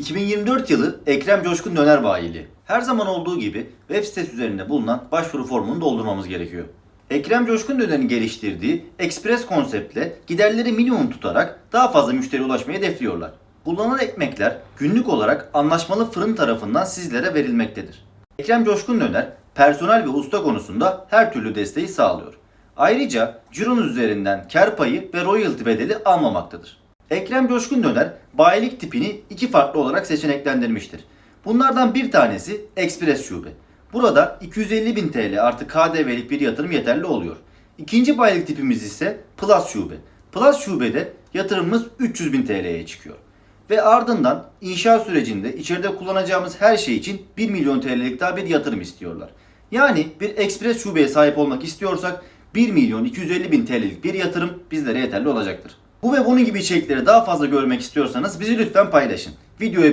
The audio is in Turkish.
2024 yılı Ekrem Coşkun Döner Bayiliği. Her zaman olduğu gibi web sitesi üzerinde bulunan başvuru formunu doldurmamız gerekiyor. Ekrem Coşkun Döner'in geliştirdiği Express konseptle giderleri minimum tutarak daha fazla müşteriye ulaşmayı hedefliyorlar. Kullanılan ekmekler günlük olarak anlaşmalı fırın tarafından sizlere verilmektedir. Ekrem Coşkun Döner personel ve usta konusunda her türlü desteği sağlıyor. Ayrıca cironuz üzerinden kar payı ve royalty bedeli almamaktadır. Ekrem Coşkun Döner bayilik tipini iki farklı olarak seçeneklendirmiştir. Bunlardan bir tanesi Express Şube. Burada 250 bin TL artı KDV'lik bir yatırım yeterli oluyor. İkinci bayilik tipimiz ise Plus Şube. Plus Şube'de yatırımımız 300 bin TL'ye çıkıyor. Ve ardından inşa sürecinde içeride kullanacağımız her şey için 1 milyon TL'lik daha bir yatırım istiyorlar. Yani bir Express Şubeye sahip olmak istiyorsak 1 milyon 250 bin TL'lik bir yatırım bizlere yeterli olacaktır. Bu ve bunun gibi içerikleri daha fazla görmek istiyorsanız bizi lütfen paylaşın. Videoyu